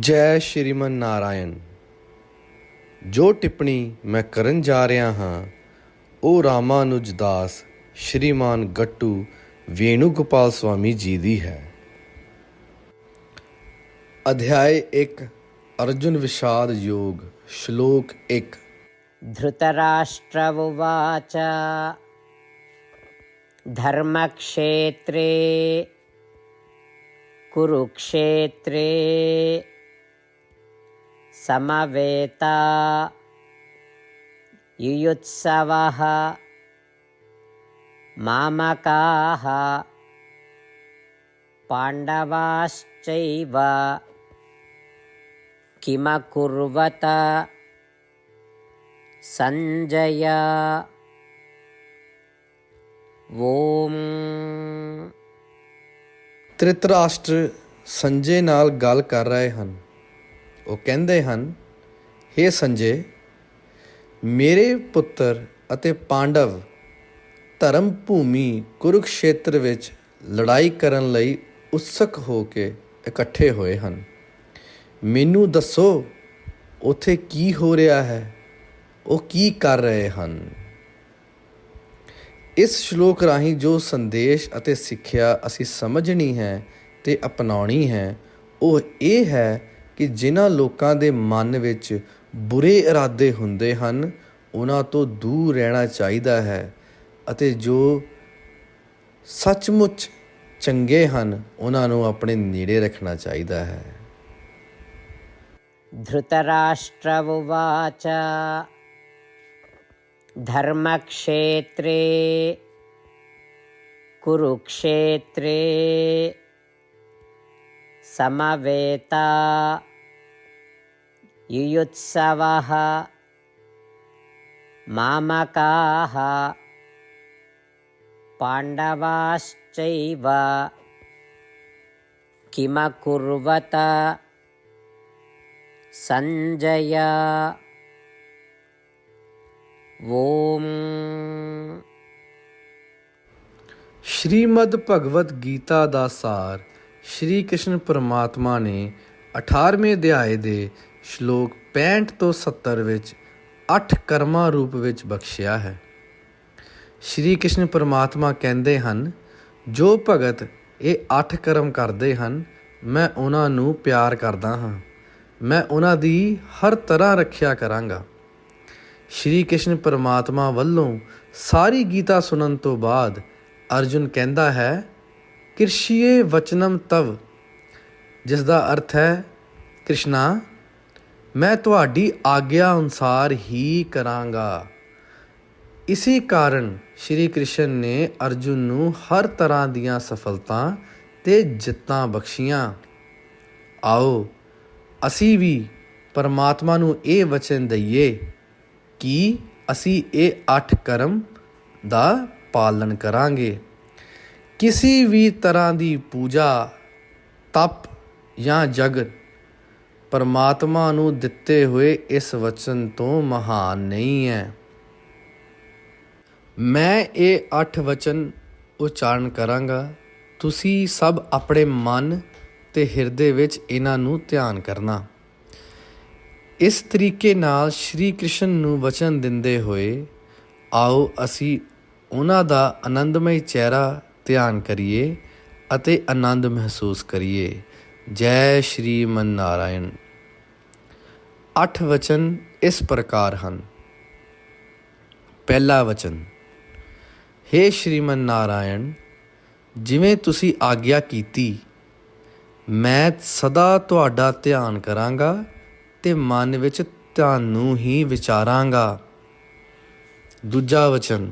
ਜੈ ਸ਼੍ਰੀਮਨ ਨਾਰਾਇਣ ਜੋ ਟਿੱਪਣੀ ਮੈਂ ਕਰਨ ਜਾ ਰਿਹਾ ਹਾਂ ਉਹ ਰਾਮਾਨੁਜ ਦਾਸ ਸ਼੍ਰੀਮਾਨ ਗੱਟੂ ਵੇਣੂ ਗੋਪਾਲ ਸਵਾਮੀ ਜੀ ਦੀ ਹੈ ਅਧਿਆਇ 1 ਅਰਜੁਨ ਵਿਸ਼ਾਦ ਯੋਗ ਸ਼ਲੋਕ 1 धृतराष्ट्रवुवाच धर्मक्षेत्रे कुरुक्षेत्रे समवेता युयुत्सवः मामकाः पाण्डवाश्चैव किमकुर्वत सञ्जय ॐ ਤ੍ਰਿਤਰਾਸ਼ਟਰ ਸੰਜੇ ਨਾਲ ਗੱਲ ਕਰ ਰਹੇ ਹਨ ਉਹ ਕਹਿੰਦੇ ਹਨ हे ਸੰਜੇ, ਮੇਰੇ ਪੁੱਤਰ ਅਤੇ ਪਾਂਡਵ ਧਰਮ ਭੂਮੀ ਕੁਰੂਕਸ਼ੇਤਰ ਵਿੱਚ ਲੜਾਈ ਕਰਨ ਲਈ ਉਤਸਕ ਹੋ ਕੇ ਇਕੱਠੇ ਹੋਏ ਹਨ। ਮੈਨੂੰ ਦੱਸੋ, ਉਥੇ ਕੀ ਹੋ ਰਿਹਾ ਹੈ? ਉਹ ਕੀ ਕਰ ਰਹੇ ਹਨ? ਇਸ ਸ਼ਲੋਕ ਰਾਹੀਂ ਜੋ ਸੰਦੇਸ਼ ਅਤੇ ਸਿੱਖਿਆ ਅਸੀਂ ਸਮਝਣੀ ਹੈ ਤੇ ਅਪਣਾਉਣੀ ਹੈ, ਉਹ ਇਹ ਹੈ ਕਿ ਜਿਨ੍ਹਾਂ ਲੋਕਾਂ ਦੇ ਮਨ ਵਿੱਚ ਬੁਰੇ ਇਰਾਦੇ ਹੁੰਦੇ ਹਨ ਉਹਨਾਂ ਤੋਂ ਦੂਰ ਰਹਿਣਾ ਚਾਹੀਦਾ ਹੈ ਅਤੇ ਜੋ ਸੱਚਮੁੱਚ ਚੰਗੇ ਹਨ ਉਹਨਾਂ ਨੂੰ ਆਪਣੇ ਨੇੜੇ ਰੱਖਣਾ ਚਾਹੀਦਾ ਹੈ धृतराष्ट्रवुवाच धर्मक्षेत्रे कुरुक्षेत्रे समवेता। युयुत्सवः। मामकाः। पाण्डवाश्चैव। किमकुर्वत? सञ्जय। श्रीमद्भगवद्गीता दासारः ਸ਼੍ਰੀ ਕ੍ਰਿਸ਼ਨ ਪਰਮਾਤਮਾ ਨੇ 18ਵੇਂ ਅਧਿਆਏ ਦੇ ਸ਼ਲੋਕ 65 ਤੋਂ 70 ਵਿੱਚ 8 ਕਰਮਾਂ ਰੂਪ ਵਿੱਚ ਬਖਸ਼ਿਆ ਹੈ। ਸ਼੍ਰੀ ਕ੍ਰਿਸ਼ਨ ਪਰਮਾਤਮਾ ਕਹਿੰਦੇ ਹਨ, ਜੋ ਭਗਤ ਇਹ 8 ਕਰਮ ਕਰਦੇ ਹਨ, ਮੈਂ ਉਹਨਾਂ ਨੂੰ ਪਿਆਰ ਕਰਦਾ ਹਾਂ। ਮੈਂ ਉਹਨਾਂ ਦੀ ਹਰ ਤਰ੍ਹਾਂ ਰੱਖਿਆ ਕਰਾਂਗਾ। ਸ਼੍ਰੀ ਕ੍ਰਿਸ਼ਨ ਪਰਮਾਤਮਾ ਵੱਲੋਂ ਸਾਰੀ ਗੀਤਾ ਸੁਣਨ ਤੋਂ ਬਾਅਦ ਅਰਜੁਨ ਕਹਿੰਦਾ ਹੈ ਕਿਰਸ਼ੀਏ ਵਚਨਮ ਤਵ ਜਿਸ ਦਾ ਅਰਥ ਹੈ, ਕ੍ਰਿਸ਼ਨਾ, ਮੈਂ ਤੁਹਾਡੀ ਆਗਿਆ ਅਨੁਸਾਰ ਹੀ ਕਰਾਂਗਾ। ਇਸੇ ਕਾਰਨ ਸ਼੍ਰੀ ਕ੍ਰਿਸ਼ਨ ਨੇ ਅਰਜੁਨ ਨੂੰ ਹਰ ਤਰ੍ਹਾਂ ਦੀਆਂ ਸਫਲਤਾ ਤੇ ਜਿੱਤਾਂ ਬਖਸ਼ੀਆਂ। ਆਓ, ਅਸੀਂ ਵੀ ਪਰਮਾਤਮਾ ਨੂੰ ਇਹ ਵਚਨ ਦਈਏ ਕਿ ਅਸੀਂ ਇਹ ਅੱਠ ਕਰਮ ਦਾ ਪਾਲਣ ਕਰਾਂਗੇ। ਕਿਸੇ ਵੀ ਤਰ੍ਹਾਂ ਦੀ ਪੂਜਾ ਤਪ ਜਾਂ ਜਗਤ ਪਰਮਾਤਮਾ ਨੂੰ ਦਿੱਤੇ ਹੋਏ ਇਸ ਵਚਨ ਤੋਂ ਮਹਾਨ ਨਹੀਂ ਹੈ ਮੈਂ ਇਹ ਅੱਠ ਵਚਨ ਉਚਾਰਨ ਕਰਾਂਗਾ ਤੁਸੀਂ ਸਭ ਆਪਣੇ ਮਨ ਤੇ ਹਿਰਦੇ ਵਿੱਚ ਇਹਨਾਂ ਨੂੰ ਧਿਆਨ ਕਰਨਾ ਇਸ ਤਰੀਕੇ ਨਾਲ ਸ਼੍ਰੀ ਕ੍ਰਿਸ਼ਨ ਨੂੰ ਵਚਨ ਦਿੰਦੇ ਹੋਏ ਆਓ ਅਸੀਂ ਉਹਨਾਂ ਦਾ ਆਨੰਦਮਈ ਚਿਹਰਾ ਧਿਆਨ ਕਰੀਏ ਅਤੇ ਆਨੰਦ ਮਹਿਸੂਸ ਕਰੀਏ। ਜੈ ਸ਼੍ਰੀ ਮਨ ਨਾਰਾਇਣ ਅੱਠ ਵਚਨ ਇਸ ਪ੍ਰਕਾਰ ਹਨ। ਪਹਿਲਾ ਵਚਨ हे ਸ਼੍ਰੀਮਨ ਨਾਰਾਇਣ ਜਿਵੇਂ ਤੁਸੀਂ ਆਗਿਆ ਕੀਤੀ, ਮੈਂ ਸਦਾ ਤੁਹਾਡਾ ਧਿਆਨ ਕਰਾਂਗਾ ਤੇ ਮਨ ਵਿੱਚ ਤੁਹਾਨੂੰ ਹੀ ਵਿਚਾਰਾਂਗਾ। ਦੂਜਾ ਵਚਨ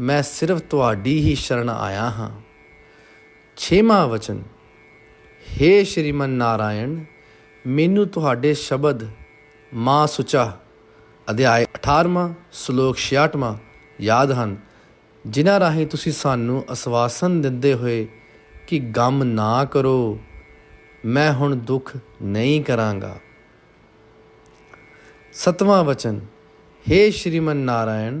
ਮੈਂ ਸਿਰਫ ਤੁਹਾਡੀ ਹੀ ਸ਼ਰਨ ਆਇਆ ਹਾਂ। ਛੇਵਾਂ ਵਚਨ हे ਸ਼੍ਰੀਮਨ ਨਾਰਾਇਣ, ਮੈਨੂੰ ਤੁਹਾਡੇ ਸ਼ਬਦ ਮਾਂ ਸੁਚਾ, ਅਧਿਆਇ 18ਵਾਂ ਸ਼ਲੋਕ 66ਵਾਂ ਯਾਦ ਹਨ, ਜਿਨ੍ਹਾਂ ਰਾਹੀਂ ਤੁਸੀਂ ਸਾਨੂੰ ਅਸਵਾਸਨ ਦਿੰਦੇ ਹੋਏ ਕਿ ਗਮ ਨਾ ਕਰੋ, ਮੈਂ ਹੁਣ ਦੁੱਖ ਨਹੀਂ ਕਰਾਂਗਾ। ਸਤਵਾਂ ਵਚਨ हे ਸ਼੍ਰੀਮਨ ਨਾਰਾਇਣ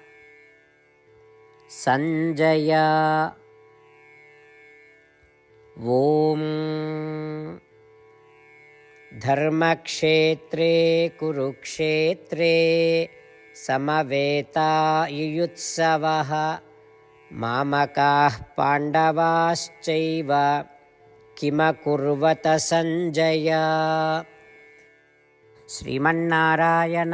सञ्जय। ॐ धर्मक्षेत्रे कुरुक्षेत्रे समवेता युयुत्सवः मामकाः पाण्डवाश्चैव किमकुर्वत सञ्जय। श्रीमन्नारायण